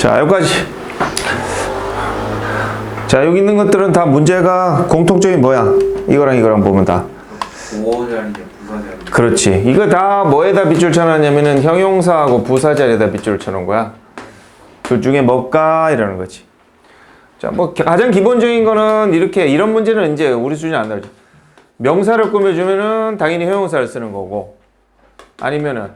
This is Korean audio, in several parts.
자, 여기까지. 자, 여기 있는 것들은 다 문제가 공통점이 뭐야? 이거랑 이거랑 보면 다. 그렇지. 이거 다 뭐에다 빗줄 쳐놨냐면은 형용사하고 부사 자리에다 빗줄 쳐놓은 거야. 둘 중에 뭘까? 이러는 거지. 자, 뭐 가장 기본적인 거는 이렇게 이런 문제는 이제 우리 수준이 안 다르죠. 명사를 꾸며주면은 당연히 형용사를 쓰는 거고 아니면은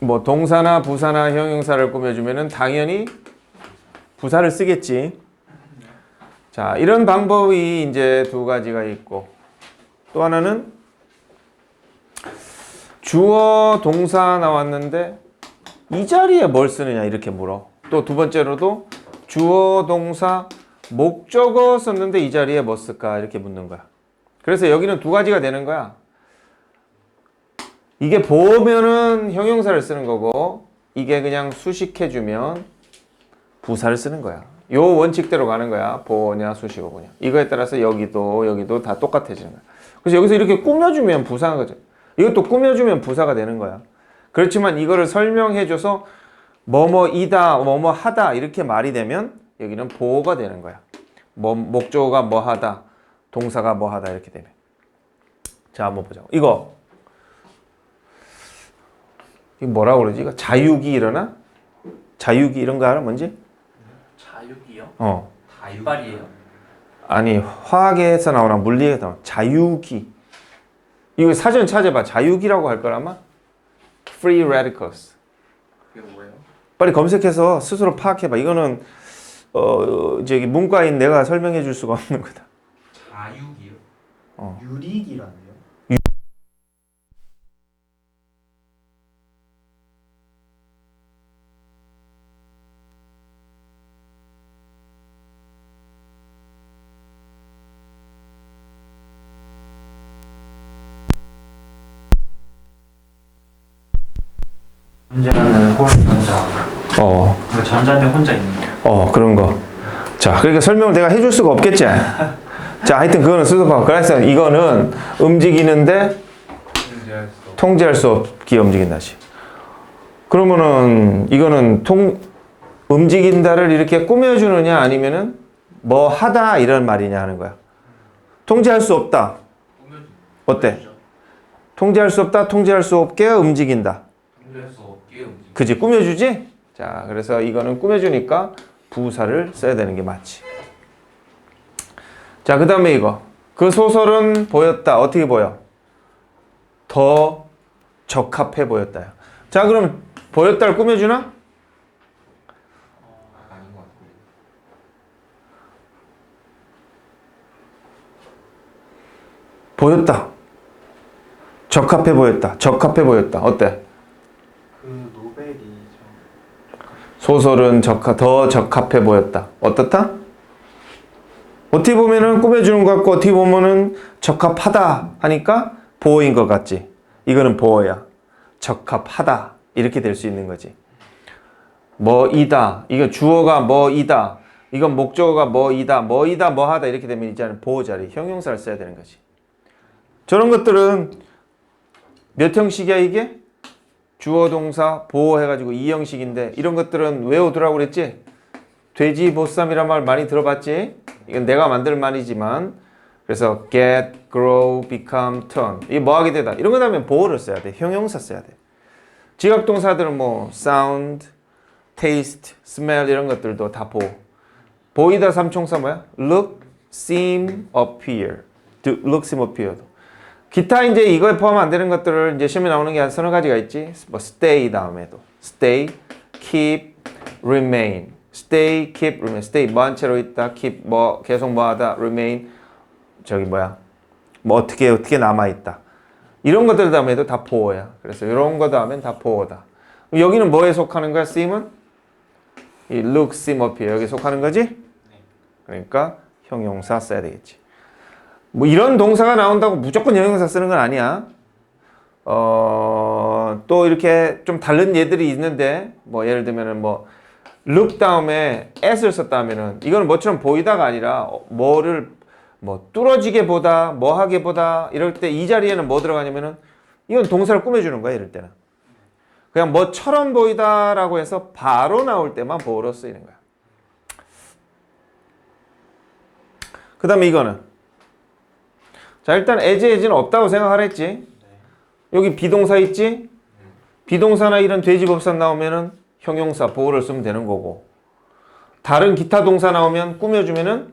뭐 동사나 부사나 형용사를 꾸며주면은 당연히 부사를 쓰겠지. 자, 이런 방법이 이제 두 가지가 있고 또 하나는 주어 동사 나왔는데 이 자리에 뭘 쓰느냐 이렇게 물어. 또 두 번째로도 주어 동사 목적어 썼는데 이 자리에 뭐 쓸까 이렇게 묻는 거야. 그래서 여기는 두 가지가 되는 거야. 이게 보면은 형용사를 쓰는 거고 이게 그냥 수식해주면 부사를 쓰는 거야. 요 원칙대로 가는 거야. 보냐 수식어구냐. 이거에 따라서 여기도 여기도 다 똑같아지는 거야. 그래서 여기서 이렇게 꾸며주면 부사가 거죠. 이것도 꾸며주면 부사가 되는 거야. 그렇지만 이거를 설명해줘서 뭐뭐이다, 뭐뭐 하다 이렇게 말이 되면 여기는 보호가 되는 거야. 뭐 목적어가 뭐 하다, 동사가 뭐 하다 이렇게 되면. 자 한번 보자. 이거 이 뭐라 그러지? 이거 자유기 일어나? 자유기 이런 거 알아? 뭔지? 자육이요? 어. 다육발이에요? 아니 화학에서 나오나 물리에서 나오나 자유기 이거 사전 찾아봐 자유기라고 할 거라마 free radicals 그게 뭐예요? 빨리 검색해서 스스로 파악해봐 이거는 어 저기 문과인 내가 설명해 줄 수가 없는 거다 자육이요? 어. 유릭이라네요? 문제는 홀 전자. 어, 그 전자인데 혼자 있는 거. 어 그런 거 자 그러니까 설명을 내가 해줄 수가 없겠지 자 하여튼 그거는 파악 그래서 이거는 움직이는데 문제할 수 없. 통제할 수 없게 움직인다지. 그러면은 이거는 통 움직인다를 이렇게 꾸며주느냐 아니면은 뭐 하다 이런 말이냐 하는 거야. 통제할 수 없다. 어때? 통제할 수 없다. 통제할 수 없게 움직인다. 그지? 꾸며주지? 자, 그래서 이거는 꾸며주니까 부사를 써야 되는 게 맞지. 자, 그 다음에 이거. 그 소설은 보였다. 어떻게 보여? 더 적합해 보였다요. 자, 그럼 보였다를 꾸며주나? 보였다. 적합해 보였다. 적합해 보였다. 어때? 그 노벨이 좀 소설은 적합, 더 적합해 보였다. 어떻다? 어떻게 보면은 꾸며주는 것 같고 어떻게 보면은 적합하다 하니까 보어인 것 같지. 이거는 보어야. 적합하다 이렇게 될 수 있는 거지. 뭐이다. 이거 주어가 뭐이다. 이건 목적어가 뭐이다. 뭐이다 뭐하다 이렇게 되면 이제는 보어 자리 형용사를 써야 되는 거지. 저런 것들은 몇 형식이야 이게? 주어 동사 보호 해가지고 이 형식인데 이런 것들은 외우더라고 그랬지? 돼지 보쌈이란 말 많이 들어봤지? 이건 내가 만들 말이지만. 그래서 get, grow, become, turn. 이게 뭐 하게 되다? 이런 거 하면 보호를 써야 돼. 형용사 써야 돼. 지각 동사들은 뭐 sound, taste, smell 이런 것들도 다 보호 보이다 삼총사 뭐야? look, seem, appear. Look, seem, appear도 기타 이제 이거에 포함 안 되는 것들을 이제 시험에 나오는 게 한 서너 가지가 있지. 뭐 stay 다음에도 stay, keep, remain. stay, keep, remain. stay 뭐한 채로 있다. keep 뭐 계속 뭐하다. remain 저기 뭐야? 뭐 어떻게 어떻게 남아 있다. 이런 것들 다음에도 다 보어야. 그래서 이런 거 다음엔 다 보어다. 여기는 뭐에 속하는 거야? seem은 이 look, seem, appear 여기 속하는 거지? 그러니까 형용사 써야 되겠지. 뭐 이런 동사가 나온다고 무조건 형용사 쓰는 건 아니야. 어, 또 이렇게 좀 다른 예들이 있는데 뭐 예를 들면은 뭐 look 다음에 as를 썼다 하면은 이거는 뭐처럼 보이다가 아니라 어, 뭐를 뭐 뚫어지게 보다, 뭐 하게 보다 이럴 때 이 자리에는 뭐 들어가냐면은 이건 동사를 꾸며주는 거야 이럴 때는. 그냥 뭐처럼 보이다라고 해서 바로 나올 때만 보어로 쓰이는 거야. 그 다음에 이거는 자 일단 as as는 없다고 생각하랬지? 여기 비동사 있지? 비동사나 이런 돼지법산 나오면은 형용사 보어를 쓰면 되는 거고. 다른 기타 동사 나오면 꾸며주면은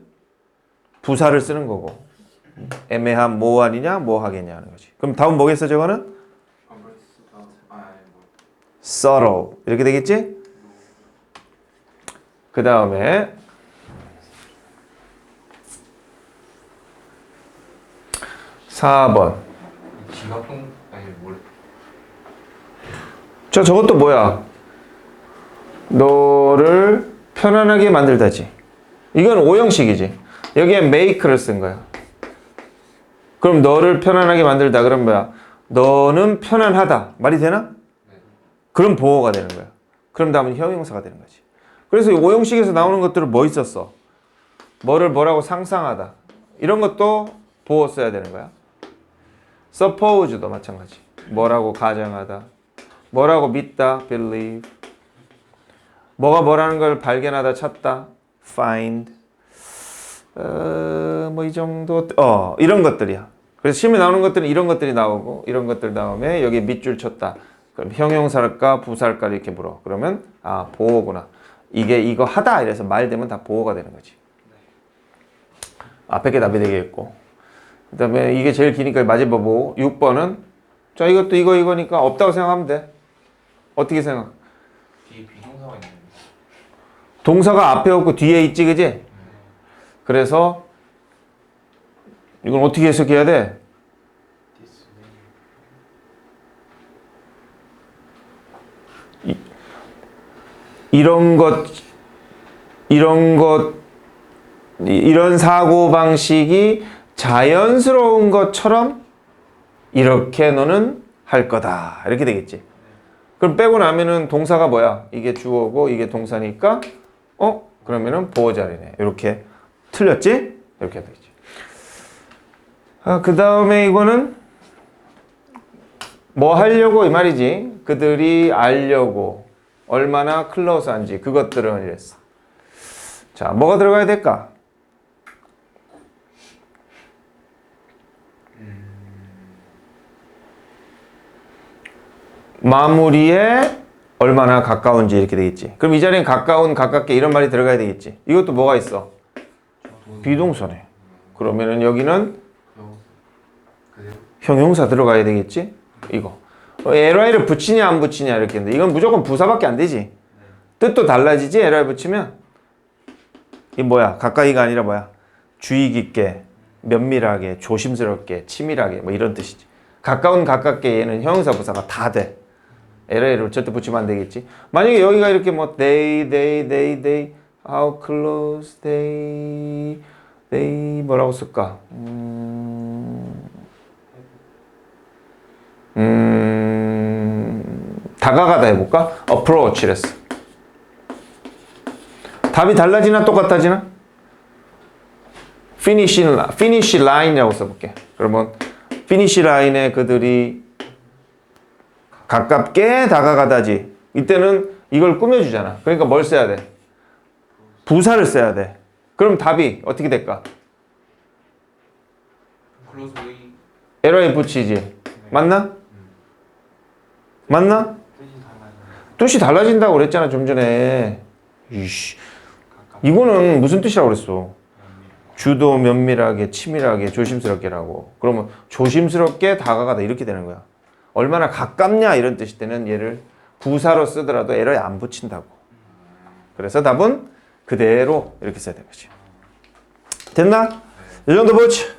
부사를 쓰는 거고. 애매한 뭐 아니냐 뭐 하겠냐 하는 거지. 그럼 다음 뭐겠어 저거는? Subtle. 이렇게 되겠지? 그 다음에 4번 지갑동 아니 뭘 자, 저것도 뭐야? 너를 편안하게 만들다지. 이건 오형식이지. 여기에 make를 쓴 거야. 그럼 너를 편안하게 만들다. 그럼 뭐야? 너는 편안하다. 말이 되나? 그럼 보호가 되는 거야. 그럼 다음은 형용사가 되는 거지. 그래서 이 오형식에서 나오는 것들은 뭐 있었어? 뭐를 뭐라고 상상하다. 이런 것도 보호 써야 되는 거야. Suppose도 마찬가지. 뭐라고 가정하다. 뭐라고 믿다, believe. 뭐가 뭐라는 걸 발견하다, 찾다, find. 어, 뭐 이 정도, 어, 이런 것들이야. 그래서 시험에 나오는 것들은 이런 것들이 나오고, 이런 것들 다음에 여기 밑줄 쳤다. 그럼 형용사일까, 부사일까 이렇게 물어. 그러면, 아, 보호구나. 이게 이거 하다 이래서 말 되면 다 보호가 되는 거지. 앞에 게 답이 되겠고. 그 다음에 이게 제일 기니까 마지막보고 6번은 자 이것도 이거 이거니까 없다고 생각하면 돼. 어떻게 생각? 뒤에 비동사가 동사가 앞에 없고 뒤에 있지 그지? 그래서 이건 어떻게 해석해야 돼? 이- 이런 것 이런 것 이- 이런 사고 방식이 자연스러운 것처럼 이렇게 너는 할 거다 이렇게 되겠지. 그럼 빼고 나면은 동사가 뭐야? 이게 주어고 이게 동사니까 어? 그러면은 보호 자리네. 이렇게 틀렸지? 이렇게 되겠지. 아, 그 다음에 이거는 뭐 하려고 이 말이지. 그들이 알려고 얼마나 클로스한지 그것들은 이랬어. 자, 뭐가 들어가야 될까? 마무리에 얼마나 가까운지 이렇게 되겠지. 그럼 이 자리엔 가까운, 가깝게 이런 말이 들어가야 되겠지. 이것도 뭐가 있어? 비동사네. 그러면은 여기는 형용사 들어가야 되겠지? 이거. 어, LI를 붙이냐 안 붙이냐 이렇게 했는데 이건 무조건 부사밖에 안 되지. 뜻도 달라지지 LI 붙이면. 이 뭐야? 가까이가 아니라 뭐야? 주의 깊게, 면밀하게, 조심스럽게, 치밀하게 뭐 이런 뜻이지. 가까운 가깝게 얘는 형용사 부사가 다 돼. LI를 절대 붙이면 안 되겠지. 만약에 여기가 이렇게 뭐 they, they, they, they, how close they, they 뭐라고 쓸까? 음, 음, 다가가다 해볼까? approach랬어. 답이 달라지나 똑같아지나? finish, finish line이라고 써볼게. 그러면 finish line에 그들이 가깝게 다가가다지. 이때는 이걸 꾸며주잖아. 그러니까 뭘 써야 돼? 부사를 써야 돼. 그럼 답이 어떻게 될까? LI 붙이지. 맞나? 맞나? 뜻이 달라진다고 그랬잖아, 좀 전에. 이씨. 이거는 무슨 뜻이라고 그랬어? 주도 면밀하게, 치밀하게, 조심스럽게라고. 그러면 조심스럽게 다가가다 이렇게 되는 거야. 얼마나 가깝냐 이런 뜻일 때는 얘를 부사로 쓰더라도 에러에 안 붙인다고. 그래서 답은 그대로 이렇게 써야 되는 거지. 됐나? 이 정도 보지.